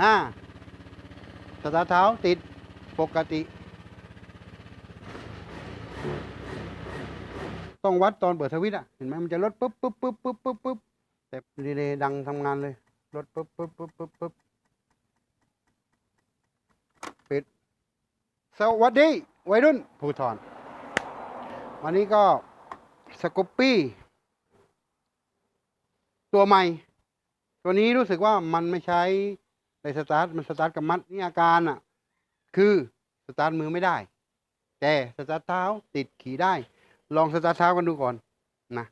อ่าสตาร์เท้าติดปกติ ต้องวัดตอนเปิดสวิตช์อะ เห็นไหมมันจะลดปุ๊บปุ๊บปุ๊บปุ๊บปุ๊บปุ๊บแต่รีเลย์ดังทำงานเลยลดปุ๊บปุ๊บปุ๊บปุ๊บปุ๊บปิด สวัสดี วัยรุ่นภูทรวันนี้ก็สกูปปี้ ตัวใหม่ ตัวนี้รู้สึกว่ามันไม่ใช้ สตาร์ทมันสตาร์ทกับมัดนี่อาการอะ คือสตาร์ทมือไม่ได้ แต่สตาร์ทเท้าติดขี่ได้ ลองสตาร์ทเท้ากันดูก่อนนะ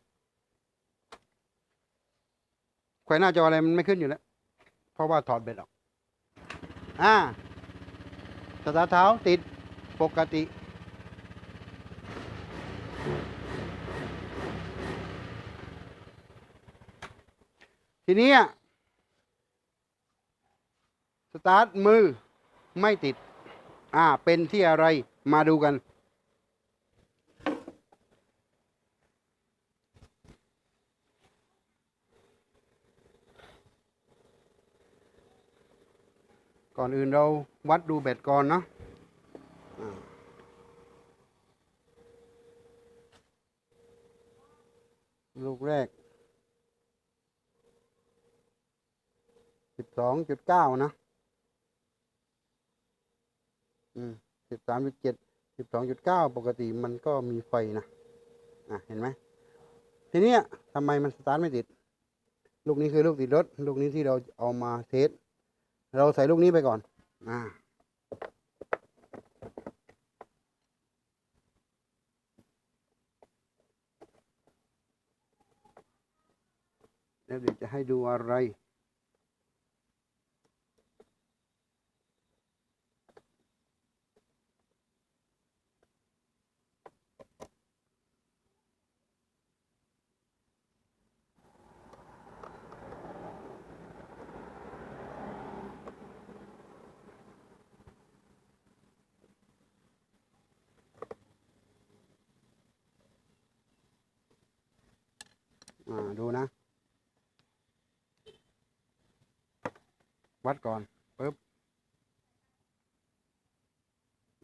แขวนหน้าจออะไรมันไม่ขึ้นอยู่แล้ว เพราะว่าถอดเบ็ดออก อ่าสตาร์ทเท้าติดปกติทีนี้อะ ตาร์ทมือไม่ติด อ่า เป็นที่อะไร มาดูกัน ก่อนอื่นเราวัดดูเบ็ดก่อนเนาะลูกแรกสิบสองจุดเก้านะ สิบสามจุดเจ็ดสิบสองจุดเก้าปกติมันก็มีไฟนะ อะ เห็นไหม ทีนี้ทำไมมันสตาร์ทไม่ติด ลูกนี้คือลูกติดรถ ลูกนี้ที่เราเอามาเทส เราใส่ลูกนี้ไปก่อน อ่าแล้วเดี๋ยวจะให้ดูอะไร อ่า ดูนะ วัดก่อนปึ๊บ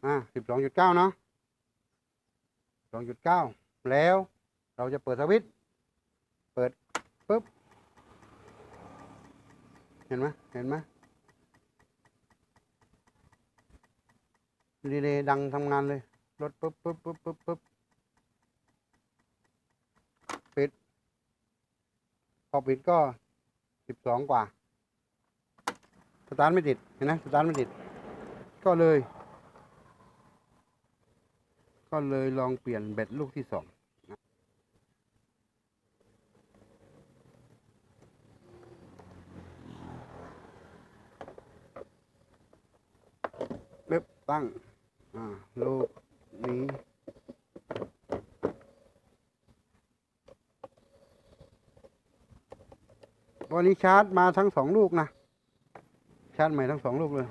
อ่าสิบสองจุดเก้าเนาะสองจุดเก้าแล้วเราจะเปิดสวิตช์เปิดปึ๊บ เห็นไหมเห็นไหมรีเลย์ดังทำงานเลย รถปึ๊บปึ๊บปึ๊บปึ๊บปึ๊บ ปิด พอปิดก็สิบสองกว่า สตาร์ทไม่ติด เห็นไหมสตาร์ทไม่ติด ก็เลย ก็เลยลองเปลี่ยนเบ็ดลูกที่สองนะเล็บตั้ง อ่า ลูกนี้ วันนี้ชาร์จมาทั้งสองลูกนะ ชาร์จใหม่ทั้งสองลูกเลย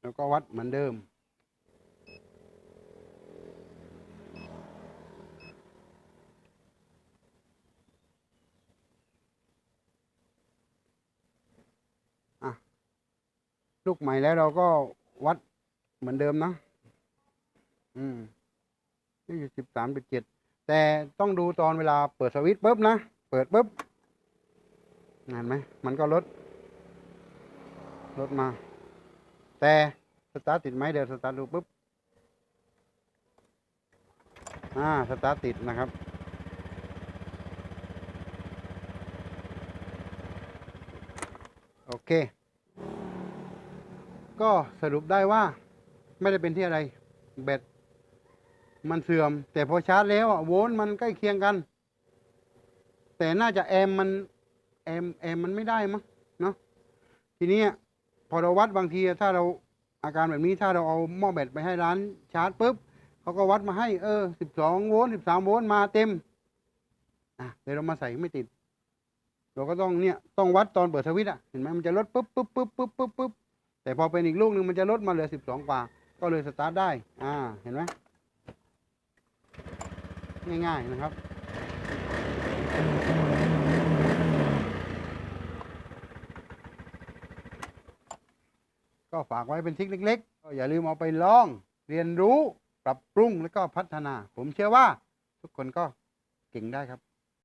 แล้วก็วัดเหมือนเดิม ลูกใหม่แล้วเราก็วัดเหมือนเดิมนะอืมนี่อยู่สิบสามจุดเจ็ดแต่ต้องดูตอนเวลาเปิดสวิตช์ปุ๊บนะ เปิดปุ๊บเห็นไหมมันก็ลด ลดมา แต่สตาร์ทติดไหมเดี๋ยวสตาร์ทดูปุ๊บอ่าสตาร์ทติดนะครับ โอเค ก็สรุปได้ว่าไม่ได้เป็นที่อะไร แบตมันเสื่อม แต่พอชาร์จแล้วอะโวลต์มันใกล้เคียงกัน แต่น่าจะแอมมันแอมแอมมันไม่ได้มั้งเนาะทีนี้พอเราวัดบางทีถ้าเราอาการแบบนี้ถ้าเราเอาหม้อแบตไปให้ร้านชาร์จปุ๊บเขาก็วัดมาให้เออสิบสองโวลต์สิบสามโวลต์มาเต็มอะเดี๋ยวเรามาใส่ไม่ติด เราก็ต้องเนี่ยต้องวัดตอนเปิดสวิตช์อะเห็นไหมมันจะลดปุ๊บปุ๊บปุ๊บปุ๊บปุ๊บปุ๊บ แต่พอเป็นอีกลูกหนึ่งมันจะลดมาเหลือสิบสองกว่า ก็เลยสตาร์ทได้ อ่า เห็นไหมง่ายๆนะครับ ก็ฝากไว้เป็นทิคเล็กๆ ก็อย่าลืมเอาไปลอง เรียนรู้ ปรับปรุงแล้วก็พัฒนา ผมเชื่อว่าทุกคนก็เก่งได้ครับ